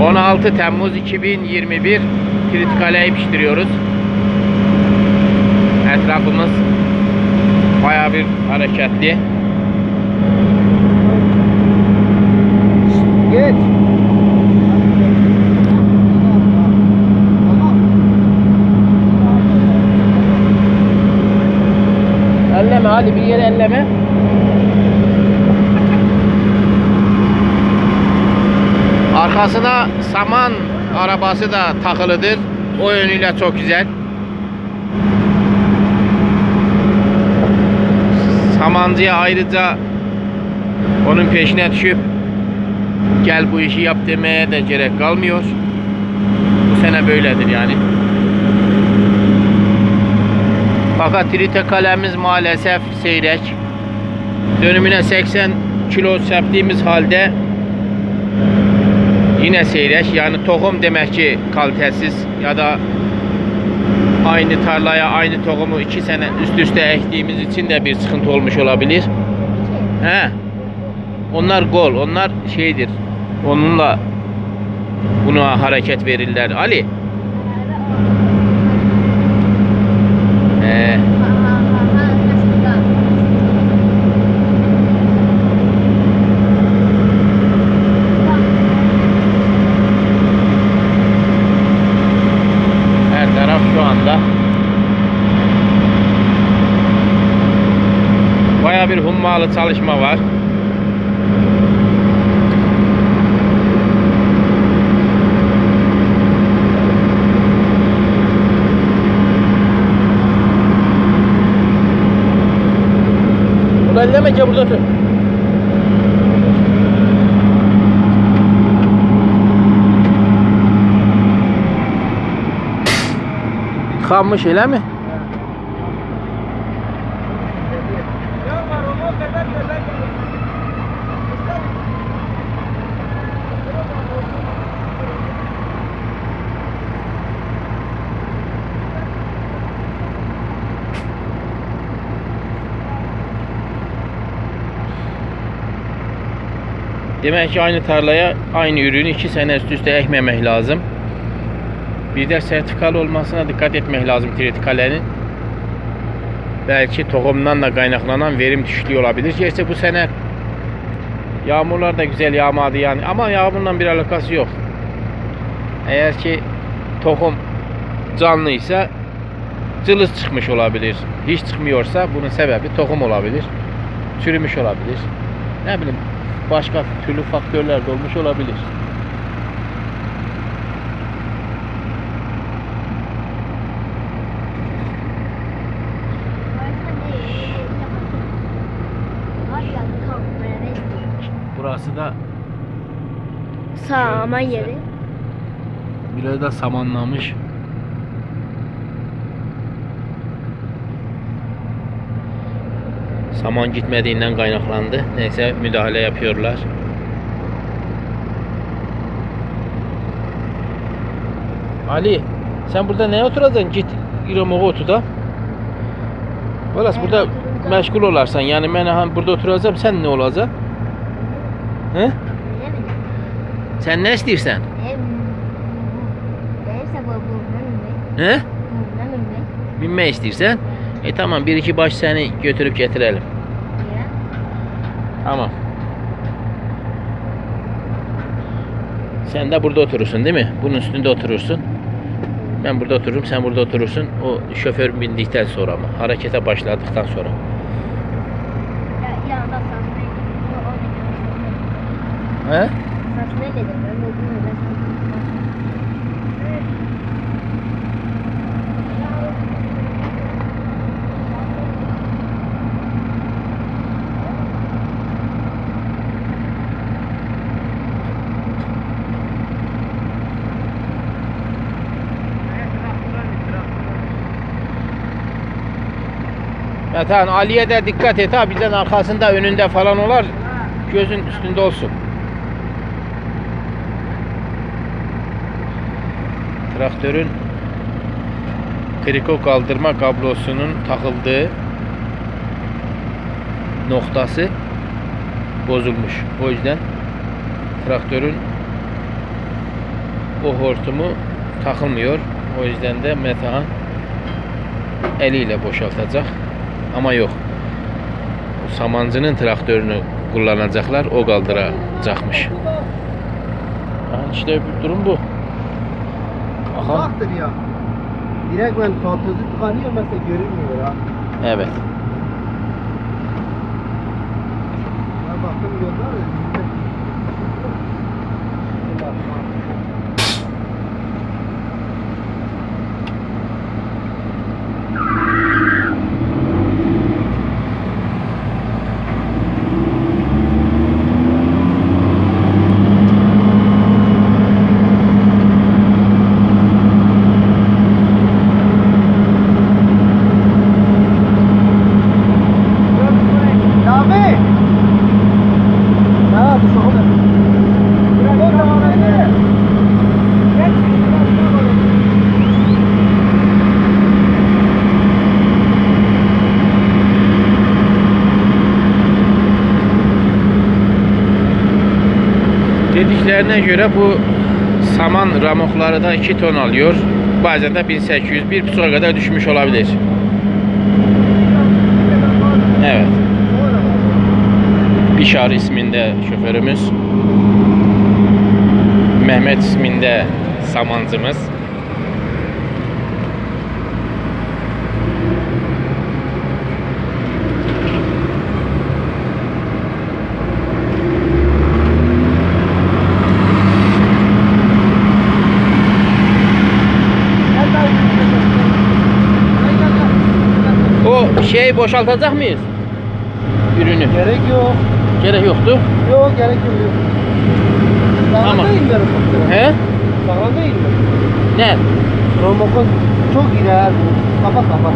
16 Temmuz 2021 Kritikale'yi pişiriyoruz. Etrafımız baya bir hareketli. Geç. Elleme hadi bir yere elleme. Arkasına saman arabası da takılıdır. O yönüyle çok güzel. Samancıya ayrıca onun peşine düşüp gel bu işi yap demeye de gerek kalmıyor. Bu sene böyledir yani. Fakat trite kalemiz maalesef seyrek. Dönümüne 80 kilo septiğimiz halde yine seyrek. Yani tohum demek ki kalitesiz ya da aynı tarlaya aynı tohumu iki sene üst üste ektiğimiz için de bir sıkıntı olmuş olabilir. He. Onlar gol, onlar şeydir. Onunla buna hareket verirler. Ali. Baya bir hummalı çalışma var. Bunu elleme ki burada tut. Tıkanmış öyle mi? Demek ki aynı tarlaya aynı ürünü iki sene üst üste ekmemek lazım. Bir de sertifikalı olmasına dikkat etmek lazım tritikalenin. Belki tohumdan da kaynaklanan verim düşüklüğü olabilir. Gerçi bu sene yağmurlar da güzel yağmadı yani ama yağmurla bir alakası yok. Eğer ki tohum canlıysa cılız çıkmış olabilir. Hiç çıkmıyorsa bunun sebebi tohum olabilir. Çürümüş olabilir. Ne bileyim başka türlü faktörler de olmuş olabilir. Burası da Sağma yeri. biraz da samanlamış. Saman gitmediğinden kaynaklandı. Neyse müdahale yapıyorlar. Ali sen burada neye oturacaksın? Git İramoğa otur da. Ben burada meşgul olarsan yani ben ha burada oturacağım sen ne olacaksın? He? Sen ne istiyorsan? He? Binme istiyorsan? E tamam bir iki baş seni götürüp getirelim. Tamam. Sen de burada oturursun değil mi? Bunun üstünde oturursun. Ben burada otururum, sen burada oturursun. O şoför bindikten sonra mı? Harekete başladıktan sonra. He? Ya tamam Ali'ye de dikkat et ha bizden arkasında önünde falan olar gözün üstünde olsun. Traktörün kriko kaldırma kablosunun takıldığı noktası bozulmuş. O yüzden traktörün o hortumu takılmıyor. O yüzden de Metehan eliyle boşaltacak. Ama yok. Bu Samancı'nın traktörünü kullanacaklar. O kaldıracakmış. Yani işte bir durum bu. Aha. Uzaktır ya. Direkt ben fantozu tıkanıyor mesela görünmüyor ha. Evet. Ben baktım yollar da Abi! Ha, bu soğuk. Biraz devam edelim. Geç, biraz devam edelim. Dediklerine göre bu saman ramokları da 2 ton alıyor. Bazen de 1800 bir pusuğa kadar düşmüş olabilir. Evet. Bişar isminde şoförümüz. Mehmet isminde samancımız. O şeyi boşaltacak mıyız? Ürünü. Gerek yok. Gerek yoktu. Yok gerek yok. yok. Sağlam Tamam. benim He? Değil mi? Ne? Romokon çok ha. Kapat kapat.